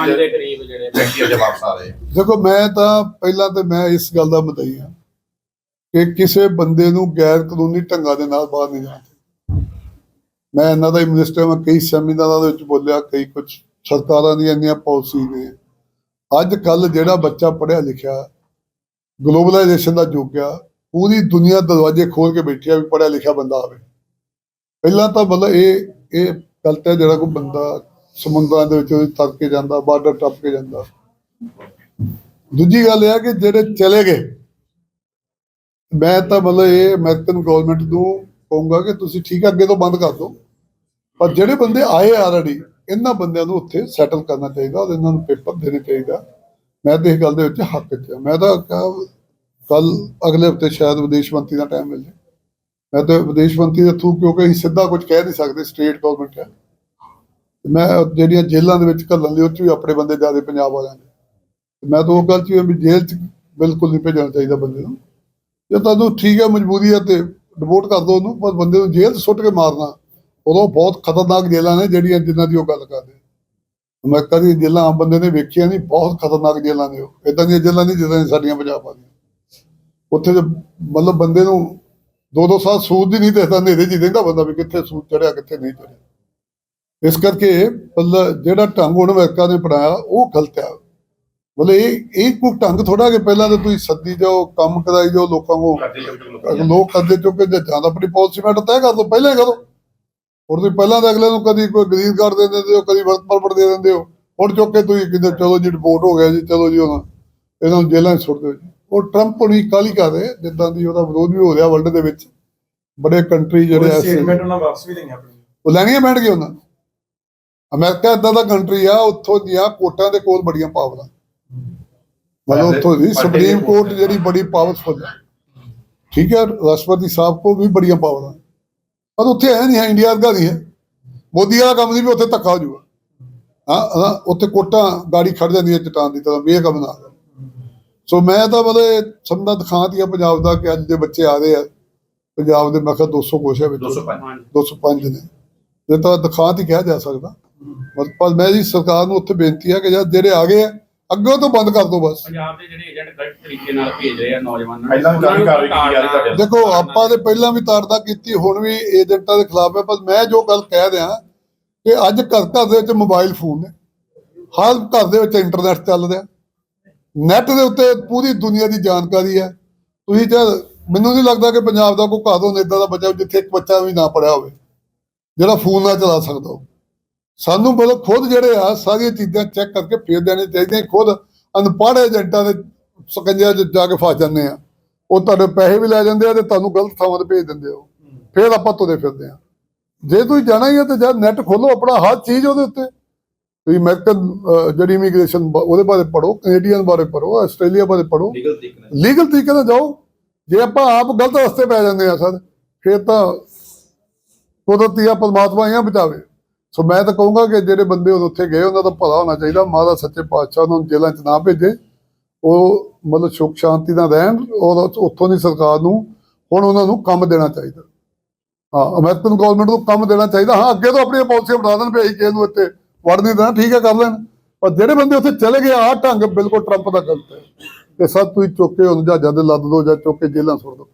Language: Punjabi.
ਪੰਜ ਦੇ ਕਰੀਬ ਜਿਹੜੇ ਚ ਵਾਪਸ ਆ ਰਹੇ। ਦੇਖੋ ਮੈਂ ਤਾਂ ਪਹਿਲਾਂ ਤੇ ਮੈਂ ਇਸ ਗੱਲ ਦਾ ਮਦਈ ਹਾਂ ਕਿ ਕਿਸੇ ਬੰਦੇ ਨੂੰ ਗੈਰ ਕਾਨੂੰਨੀ ਢੰਗਾਂ ਦੇ ਨਾਲ ਬਾਹਰ ਨਹੀਂ ਜਾਣਾ ਮੈਂ ਇਹਨਾਂ ਦਾ ਮਿਨਿਸਟਰ ਮੈਂ ਕਈ ਸੈਮੀਨਾਰਾਂ ਦੇ ਵਿੱਚ ਬੋਲਿਆ ਕਈ ਕੁਝ ਸਰਕਾਰਾਂ ਦੀਆਂ ਇੰਨੀਆਂ ਪਾਲਿਸੀ ਨੇ। ਅੱਜ ਕੱਲ ਜਿਹੜਾ ਬੱਚਾ ਪੜ੍ਹਿਆ ਲਿਖਿਆ ਗਲੋਬਲਾਈਜੇਸ਼ਨ ਦਾ ਯੁੱਗ ਆ ਪੂਰੀ ਦੁਨੀਆ ਦਰਵਾਜ਼ੇ ਖੋਲ ਕੇ ਬੈਠੀ ਆ ਵੀ ਪੜ੍ਹਿਆ ਲਿਖਿਆ ਬੰਦਾ ਆਵੇ। ਪਹਿਲਾਂ ਤਾਂ ਮਤਲਬ ਇਹ ਇਹ ਗਲਤ ਹੈ ਜਿਹੜਾ ਕੋਈ ਬੰਦਾ ਸਮੁੰਦਰਾਂ ਦੇ ਵਿੱਚ ਤਰ ਕੇ ਜਾਂਦਾ, ਬਾਰਡਰ ਟੱਪ ਕੇ ਜਾਂਦਾ। ਦੂਜੀ ਗੱਲ ਇਹ ਹੈ ਕਿ ਜਿਹੜੇ ਚਲੇ ਗਏ, ਮੈਂ ਤਾਂ ਮਤਲਬ ਇਹ ਅਮਰੀਕਨ ਗਵਰਨਮੈਂਟ ਨੂੰ ਕਹੂੰਗਾ ਕਿ ਤੁਸੀਂ ਠੀਕ ਅੱਗੇ ਤੋਂ ਬੰਦ ਕਰ ਦਿਓ। ਪਰ ਜਿਹੜੇ ਬੰਦੇ ਆਏ ਆਲਰੇਡੀ ਇਹਨਾਂ ਬੰਦਿਆਂ ਨੂੰ ਉੱਥੇ ਸੈਟਲ ਕਰਨਾ ਚਾਹੀਦਾ ਔਰ ਇਹਨਾਂ ਨੂੰ ਪੇਪਰ ਦੇਣੇ ਚਾਹੀਦਾ ਮੈਂ ਤਾਂ ਇਸ ਗੱਲ ਦੇ ਵਿੱਚ ਹੱਕ ਚ ਮੈਂ ਤਾਂ ਕੱਲ, ਅਗਲੇ ਹਫ਼ਤੇ ਸ਼ਾਇਦ ਵਿਦੇਸ਼ ਮੰਤਰੀ ਦਾ ਟਾਈਮ ਮਿਲ ਜਾਏ। ਮੈਂ ਤਾਂ ਵਿਦੇਸ਼ ਮੰਤਰੀ ਦੇ ਥਰੂ ਕਿਉਂਕਿ ਅਸੀਂ ਸਿੱਧਾ ਕੁਝ ਕਹਿ ਨਹੀਂ ਸਕਦੇ ਸਟੇਟ ਗਵਰਨਮੈਂਟ ਹੈ। ਮੈਂ ਜਿਹੜੀਆਂ ਜੇਲ੍ਹਾਂ ਦੇ ਵਿੱਚ ਘੱਲਣ ਲਈ, ਉਹ 'ਚ ਵੀ ਆਪਣੇ ਬੰਦੇ ਜ਼ਿਆਦਾ ਪੰਜਾਬ ਵਾਲਿਆਂ ਦੇ। ਮੈਂ ਤਾਂ ਉਹ ਗੱਲ ਚ ਵੀ ਜੇਲ੍ਹ ਚ ਬਿਲਕੁਲ ਨਹੀਂ ਭੇਜਣਾ ਚਾਹੀਦਾ ਬੰਦੇ ਨੂੰ। ਜੇ ਤੁਹਾਨੂੰ ਠੀਕ ਹੈ, ਮਜਬੂਰੀ ਹੈ ਤੇ ਰਿਪੋਰਟ ਕਰ ਦੋ ਉਹਨੂੰ, ਪਰ ਬੰਦੇ ਨੂੰ ਜੇਲ੍ਹ 'ਚ ਸੁੱਟ ਕੇ ਮਾਰਨਾ, ਉਦੋਂ ਬਹੁਤ ਖਤਰਨਾਕ ਜੇਲ੍ਹਾਂ ਨੇ ਜਿਹੜੀਆਂ ਜਿਨ੍ਹਾਂ ਦੀ ਉਹ ਗੱਲ ਕਰਦੇ ਅਮਰੀਕਾ ਦੀਆਂ ਜੇਲ੍ਹਾਂ ਆਮ ਬੰਦੇ ਨੇ ਵੇਖੀਆਂ ਨਹੀਂ, ਬਹੁਤ ਖਤਰਨਾਕ ਜੇਲ੍ਹਾਂ ਨੇ ਉਹ। ਇਦਾਂ ਦੀਆਂ ਜੇਲ੍ਹਾਂ ਨਹੀਂ ਜਿੱਦਾਂ ਸਾਡੀਆਂ ਪੰਜਾਬ ਵਾਲੀਆਂ। ਉੱਥੇ ਤੇ ਮਤਲਬ ਬੰਦੇ ਨੂੰ ਦੋ ਦੋ ਸਾਲ ਸੂਦ ਦੀ ਨਹੀਂ ਦੇਖਦਾ ਹਨੇਰੇ 'ਚ ਹੀ ਬੰਦਾ ਵੀ ਕਿੱਥੇ ਸੂਦ ਚੜਿਆ ਕਿੱਥੇ ਨਹੀਂ ਚੜਿਆ ਇਸ ਕਰਕੇ ਮਤਲਬ ਜਿਹੜਾ ਢੰਗ ਹੁਣ ਅਮਰੀਕਾ ਨੇ ਅਪਣਾਇਆ ਉਹ ਗਲਤ ਆ ਮਤਲਬ ਇਹ ਇਹ ਕੋਈ ਢੰਗ ਥੋੜਾ ਕਿ ਪਹਿਲਾਂ ਤਾਂ ਤੁਸੀਂ ਸੱਦੀ ਜਾਓ ਕੰਮ ਕਰਾਈ ਜਾਓ ਲੋਕਾਂ ਨੂੰ ਲੋਕਾਂ ਕਰਦੇ ਚੁੱਕੇ ਜਾਂ ਜਾਂ ਆਪਣੀ ਪਾਲਿਸੀ ਮੈਟਰ ਤੈਅ ਕਰ ਦੋ ਪਹਿਲਾਂ ਕਰੋ ਹੁਣ ਤੁਸੀਂ ਪਹਿਲਾਂ ਤਾਂ ਅਗਲੇ ਨੂੰ ਕਦੀ ਕੋਈ ਗ੍ਰੀਨ ਕਾਰਡ ਦੇ ਦਿੰਦੇ ਹੋ ਕਦੀ ਵਰਕ ਪਰਮਿਟ ਦੇ ਦਿੰਦੇ ਹੋ। ਹੁਣ ਚੁੱਕ ਕੇ ਤੁਸੀਂ ਕਿਤੇ ਚਲੋ ਜੀ ਰਿਪੋਰਟ ਹੋ ਗਿਆ ਜੀ ਚਲੋ ਜੀ ਹੁਣ ਇਹਨਾਂ ਨੂੰ ਜੇਲ੍ਹਾਂ 'ਚ ਸੁੱਟ ਦਿਓ ਜੀ। ਉਹ ਟਰੰਪ ਹੁਣੀ ਕਾਲੀ ਕਰ ਰਹੇ ਜਿੱਦਾਂ ਦੀ ਉਹਦਾ ਵਿਰੋਧ ਵੀ ਹੋ ਰਿਹਾ ਵਰਲਡ ਦੇ ਵਿੱਚ। ਬੜੇ ਕੰਟਰੀ ਜਿਹੜੇ ਐਸੇ ਸਟੇਟਮੈਂਟ ਉਹਨਾਂ ਵਾਪਸ ਵੀ ਲਈਆਂ ਆਪਣੀ ਉਹ ਲੈਣੀਆਂ ਪੈਣਗੇ ਉਹਨਾਂ। ਨੂੰ। ਅਮਰੀਕਾ ਇਦਾਂ ਦਾ ਕੰਟਰੀ ਆ ਉੱਥੋਂ ਦੀਆਂ ਕੋਰਟਾਂ ਦੇ ਕੋਲ ਬੜੀਆਂ ਪਾਵਰਾਂ ਮਤਲਬ ਉੱਥੋਂ ਦੀ ਸੁਪਰੀਮ ਕੋਰਟ ਜਿਹੜੀ ਬੜੀ ਪਾਵਰਫੁਲ ਹੈ ਠੀਕ ਹੈ ਰਾਸ਼ਟਰਪਤੀ ਸਾਹਿਬ ਕੋ ਵੀ ਬੜੀਆਂ ਪਾਵਰਾਂ ਪਰ ਉੱਥੇ ਹੈ ਨਹੀਂ ਹੈ ਇੰਡੀਆ ਵਰਗਾ ਨਹੀਂ ਹੈ। ਮੋਦੀ ਵਾਲਾ ਕੰਮ ਨਹੀਂ ਵੀ ਉੱਥੇ ਧੱਕਾ ਹੋ ਜਾਊਗਾ। ਹਾਂ ਉੱਥੇ ਕੋਟਾਂ ਗਾੜੀ ਖੜ ਜਾਂਦੀ ਹੈ ਚਟਾਨ ਦੀ ਤਰ੍ਹਾਂ ਵੀ ਇਹ ਕੰਮ ਨਾ। ਸੋ ਮੈਂ ਤਾਂ ਮਤਲਬ ਸਮਝਦਾ ਦਿਖਾਤੀ ਆ ਪੰਜਾਬ ਦਾ ਕਿ ਅੱਜ ਦੇ ਬੱਚੇ ਆ ਰਹੇ ਆ। ਪੰਜਾਬ ਦੇ ਮੈਂ ਕਿਹਾ 200 ਕੁਛ ਹੈ ਵਿੱਚ। 205 205 ਨੇ। ਇਹ ਤਾਂ ਦਿਖਾ ਹੀ ਕਿਹਾ ਜਾ ਸਕਦਾ। ਪਰ- ਮੈਂ ਜੀ ਸਰਕਾਰ ਨੂੰ ਉੱਥੇ ਬੇਨਤੀ ਹੈ ਕਿ ਜਦ ਜਿਹੜੇ ਆ ਗਏ ਆ ਅੱਗੇ ਤੋਂ ਬੰਦ ਕਰ ਦਿਓ ਬਸ। ਪੰਜਾਬ ਦੇ ਜਿਹੜੇ ਏਜੰਟ ਗਲਤ ਤਰੀਕੇ ਨਾਲ ਭੇਜ ਰਹੇ ਆ ਨੌਜਵਾਨਾਂ ਨੂੰ ਪਹਿਲਾਂ ਵੀ ਕਾਫੀ ਉਹਨਾਂ ਨੂੰ ਕਾਰਵਾਈ ਕੀਤੀ ਜਾ ਰਹੀ ਤੁਹਾਡੇ ਵੱਲੋਂ। ਦੇਖੋ ਆਪਾਂ ਦੇ ਪਹਿਲਾਂ ਵੀ ਤਾੜਦਾ ਕੀਤੀ ਹੁਣ ਵੀ ਏਜੰਟਾਂ ਦੇ ਖਿਲਾਫ ਹੈ ਪਰ ਮੈਂ ਜੋ ਗੱਲ ਕਹਿ ਰਿਹਾ ਕਿ ਅੱਜ ਘਰ ਘਰ ਦੇ ਵਿੱਚ ਮੋਬਾਈਲ ਫੋਨ ਨੇ। ਹਰ ਘਰ ਦੇ ਵਿੱਚ ਇੰਟਰਨੈਟ ਚੱਲ ਰਿਹਾ। ਨੈਟ ਦੇ ਉੱਤੇ ਪੂਰੀ ਦੁਨੀਆ ਦੀ ਜਾਣਕਾਰੀ ਹੈ। ਤੁਸੀਂ ਜਦ ਮੈਨੂੰ ਨਹੀਂ ਲੱਗਦਾ ਕਿ ਪੰਜਾਬ ਦਾ ਕੋਈ ਘਰ ਹੋਣਾ ਇਦਾਂ ਦਾ ਬੱਚਾ ਜਿੱਥੇ ਇੱਕ ਬੱਚਾ ਵੀ ਨਾ ਪੜਿਆ ਹੋਵੇ ਜਿਹੜਾ ਫੋਨ ਨਾ ਚਲਾ ਸਕਦਾ ਸਾਨੂੰ ਮਤਲਬ ਖੁਦ ਜਿਹੜੇ ਆ ਸਾਰੀਆਂ ਚੀਜ਼ਾਂ ਚੈੱਕ ਕਰਕੇ ਫੇਰ ਦੇਣੇ ਚਾਹੀਦੇ ਖੁਦ ਅਨਪੜ੍ਹ ਏਜੰਟਾਂ ਦੇ ਸਕੰਜਿਆਂ 'ਚ ਜਾ ਕੇ ਫਸ ਜਾਂਦੇ ਆ। ਉਹ ਤੁਹਾਡੇ ਪੈਸੇ ਵੀ ਲੈ ਜਾਂਦੇ ਆ ਤੇ ਤੁਹਾਨੂੰ ਗਲਤ ਥਾਵਾਂ ਤੇ ਭੇਜ ਦਿੰਦੇ ਹੋ ਫਿਰ ਆਪਾਂ ਤੁਰੇ ਫਿਰਦੇ ਆ। ਜੇ ਤੁਸੀਂ ਜਾਣਾ ਹੀ ਹੈ ਤੇ ਜਦ ਨੈਟ ਖੋਲੋ ਆਪਣਾ ਹਰ ਚੀਜ਼ ਉਹਦੇ ਉੱਤੇ। ਤੁਸੀਂ ਅਮਰੀਕਨ ਜਿਹੜੀ ਇਮੀਗ੍ਰੇਸ਼ਨ ਉਹਦੇ ਬਾਰੇ ਪੜੋ ਕੈਨੇਡੀਅਨ ਬਾਰੇ ਪੜੋ ਆਸਟ੍ਰੇਲੀਆ ਬਾਰੇ ਪੜੋ ਲੀਗਲ ਤਰੀਕੇ ਨਾਲ। ਲੀਗਲ ਤਰੀਕੇ ਨਾਲ ਜਾਓ। ਜੇ ਆਪਾਂ ਆਪ ਗਲਤ ਰਸਤੇ ਪੈ ਜਾਂਦੇ ਆ ਸਰ ਫਿਰ ਤਾਂ ਕੁਦਰਤੀ ਆ ਪਰਮਾਤਮਾ ਹੀ ਆ ਬਚਾਵੇ। ਸੋ ਮੈਂ ਤਾਂ ਕਹੂੰਗਾ ਕਿ ਜਿਹੜੇ ਬੰਦੇ ਉਦੋਂ ਉੱਥੇ ਗਏ, ਉਹਨਾਂ ਦਾ ਭਲਾ ਹੋਣਾ ਚਾਹੀਦਾ। ਮਹਾਰਾਜ ਸੱਚੇ ਪਾਤਸ਼ਾਹ ਉਹਨਾਂ ਨੂੰ ਜੇਲ੍ਹਾਂ 'ਚ ਨਾ ਭੇਜੇ। ਉਹ ਮਤਲਬ ਸੁਖ ਸ਼ਾਂਤੀ ਨਾਲ ਰਹਿਣ, ਔਰ ਉੱਥੋਂ ਦੀ ਸਰਕਾਰ ਨੂੰ ਹੁਣ ਉਹਨਾਂ ਨੂੰ ਕੰਮ ਦੇਣਾ ਚਾਹੀਦਾ। ਹਾਂ ਅਮਰੀਕਨ ਗਵਰਨਮੈਂਟ ਨੂੰ ਕੰਮ ਦੇਣਾ ਚਾਹੀਦਾ। ਹਾਂ, ਅੱਗੇ ਤੋਂ ਆਪਣੀਆਂ ਪਾਲਿਸੀਆਂ ਬਣਾ ਦੇਣ ਵੀ ਅਸੀਂ ਕਿਸੇ ਨੂੰ ਇੱਥੇ ਵੜ ਨਹੀਂ ਦੇਣਾ, ਠੀਕ ਹੈ, ਕਰ ਲੈਣ। ਪਰ ਜਿਹੜੇ ਬੰਦੇ ਉੱਥੇ ਚਲੇ ਗਏ, ਆਹ ਢੰਗ ਬਿਲਕੁਲ ਟਰੰਪ ਦਾ ਗਲਤ ਹੈ। ਕਿ ਸਭ ਤੁਸੀਂ ਚੁੱਕ ਕੇ ਉਹਨੂੰ ਜਹਾਜ਼ਾਂ ਦੇ ਲੱਦ ਦੋ ਜਾਂ ਚੁੱਕ ਕੇ ਜੇਲ੍ਹਾਂ ਸੁੱਟ ਦੋ।